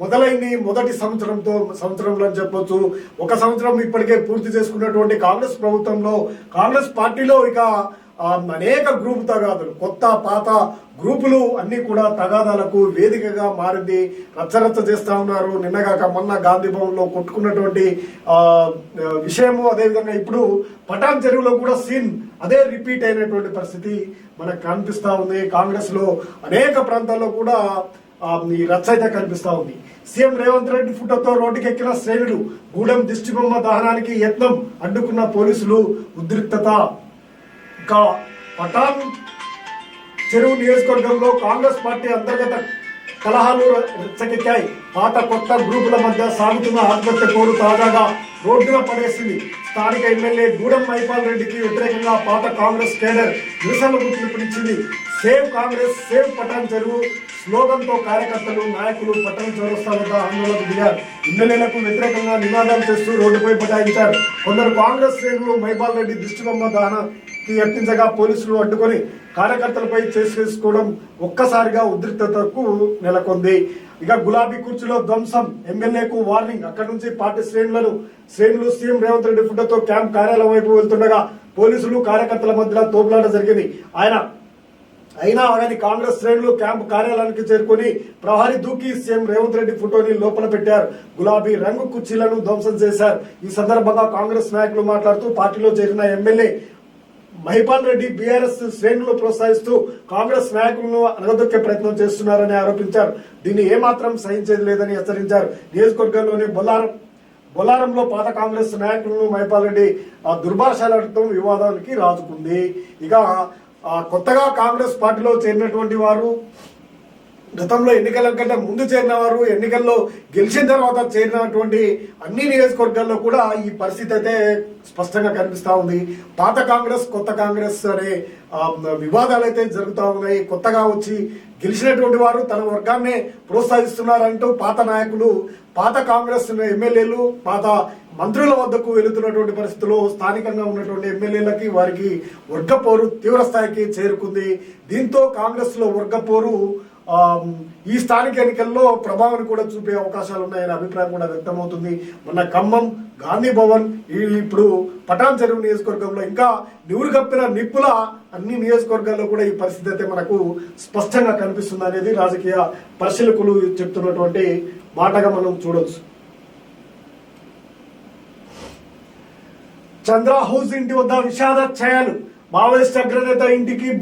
మొదలైంది మొదటి సంవత్సరంతో సంవత్సరంలో అని చెప్పొచ్చు. ఒక సంవత్సరం ఇప్పటికే పూర్తి చేసుకున్నటువంటి కాంగ్రెస్ ప్రభుత్వంలో కాంగ్రెస్ పార్టీలో ఇక అనేక గ్రూప్ తగాదులు కొత్త పాత గ్రూపులు అన్ని కూడా తగాదాలకు వేదికగా మారింది. రచ్చరచ్చ చేస్తా ఉన్నారు. నిన్నగాక మొన్న గాంధీ భవన్లో కొట్టుకున్నటువంటి ఆ, విషయము. అదేవిధంగా ఇప్పుడు పటాన్ చెరువులో కూడా సీన్ అదే రిపీట్ అయినటువంటి పరిస్థితి మనకు కనిపిస్తా ఉంది. కాంగ్రెస్లో అనేక ప్రాంతాల్లో కూడా ఈ రచ్చయిత అయితే కనిపిస్తా ఉంది. సీఎం రేవంత్ రెడ్డి ఫోటోతో రోడ్డుకెక్కిన శ్రేణులు గూడెం దిష్టిబొమ్మ దహనానికి యత్నం అడ్డుకున్న పోలీసులు ఉద్రిక్తత. ఇంకా పటాన్ చెరువు నియోజకవర్గంలో కాంగ్రెస్ పార్టీ అంతర్గత కలహాలు రెచ్చకెక్కాయి పాత కొత్త గ్రూపుల మధ్య సాగుతున్న ఆత్మహత్య కోరు తాజాగా రోడ్డున పడేసింది. స్థానిక ఎమ్మెల్యే గూడెం మైపాల్ రెడ్డికి వ్యతిరేకంగా పాత కాంగ్రెస్ కేడర్ నిరసనలకు పిలుపునిచ్చింది సేవ్ కాంగ్రెస్ సేవ్ పటాన్ చెరువు స్లోగన్తో కార్యకర్తలు నాయకులు పట్టణ చౌరస్తా వద్ద ఆందోళనకు దిగారు. ఎమ్మెల్యేలకు వ్యతిరేకంగా నినాదాలు చేస్తూ రోడ్డుపై బటాయించారు కొందరు కాంగ్రెస్ శ్రేణులు మైపాల్ రెడ్డి దిష్టిబొమ్మ దహనానికి యత్నించగా పోలీసులు అడ్డుకొని కార్యకర్తలపై చేసుకోవడం ఒక్కసారిగా ఉద్రిక్తతకు నెలకొంది. ఇక గులాబీ కుర్చీలో ధ్వంసం ఎమ్మెల్యేకు వార్నింగ్. అక్కడి నుంచి పార్టీ శ్రేణులను శ్రేణులు సీఎం రేవంత్ రెడ్డి ఫుడ్డతో క్యాంప్ కార్యాలయం వైపు వెళ్తుండగా పోలీసులు కార్యకర్తల మధ్య తోపులాట జరిగింది. ఆయన అయినా కానీ కాంగ్రెస్ శ్రేణులు క్యాంపు కార్యాలయానికి చేరుకొని ప్రహరీ దూకి సీఎం రేవంత్ రెడ్డి ఫోటోని లోపల పెట్టారు. గులాబీ రంగు కుర్చీలను ధ్వంసం చేశారు. ఈ సందర్భంగా కాంగ్రెస్ నాయకులు మాట్లాడుతూ పార్టీలో చేరిన ఎమ్మెల్యే మహిపాల్ రెడ్డి బీఆర్ఎస్ శ్రేణులు ప్రోత్సహిస్తూ కాంగ్రెస్ నాయకులను అనగదొక్కే ప్రయత్నం చేస్తున్నారని ఆరోపించారు. దీన్ని ఏమాత్రం సహించేది లేదని హెచ్చరించారు. నియోజకవర్గంలోని బొల్లారం బొల్లారంలో పాత కాంగ్రెస్ నాయకులను మహిపాల్ రెడ్డి ఆ దుర్భాషలాడటం వివాదానికి రాజుకుంది. ఇక కొత్తగా కాంగ్రెస్ పార్టీలో చేరినటువంటి వారు గతంలో ఎన్నికల కంటే ముందు చేరిన వారు ఎన్నికల్లో గెలిచిన తర్వాత చేరినటువంటి అన్ని నియోజకవర్గాల్లో కూడా ఈ పరిస్థితి అయితే స్పష్టంగా కనిపిస్తూ ఉంది. పాత కాంగ్రెస్ కొత్త కాంగ్రెస్ అనే వివాదాలు అయితే జరుగుతూ ఉన్నాయి. కొత్తగా వచ్చి గెలిచినటువంటి వారు తన వర్గాన్నే ప్రోత్సహిస్తున్నారంటూ పాత నాయకులు పాత కాంగ్రెస్ ఎమ్మెల్యేలు పాత మంత్రుల వద్దకు వెళుతున్నటువంటి పరిస్థితుల్లో స్థానికంగా ఉన్నటువంటి ఎమ్మెల్యేలకి వారికి వర్గపోరు తీవ్ర స్థాయికి చేరుకుంది. దీంతో కాంగ్రెస్లో వర్గపోరు ఈ స్థానిక ఎన్నికల్లో ప్రభావం కూడా చూపే అవకాశాలు ఉన్నాయనే అభిప్రాయం కూడా వ్యక్తమవుతుంది. మొన్న ఖమ్మం గాంధీ భవన్ ఇప్పుడు పటాన్ చెరువు నియోజకవర్గంలో ఇంకా నివురు కప్పిన నిప్పుల అన్ని నియోజకవర్గాల్లో కూడా ఈ పరిస్థితి అయితే మనకు స్పష్టంగా కనిపిస్తుంది అనేది రాజకీయ పరిశీలకులు చెప్తున్నటువంటి మాటగా మనం చూడవచ్చు చంద్ర హౌస్ ఇంటి వద్ద విషాద ఛాయలు. మావోయిస్ట్ అగ్రనేత ఇంటికి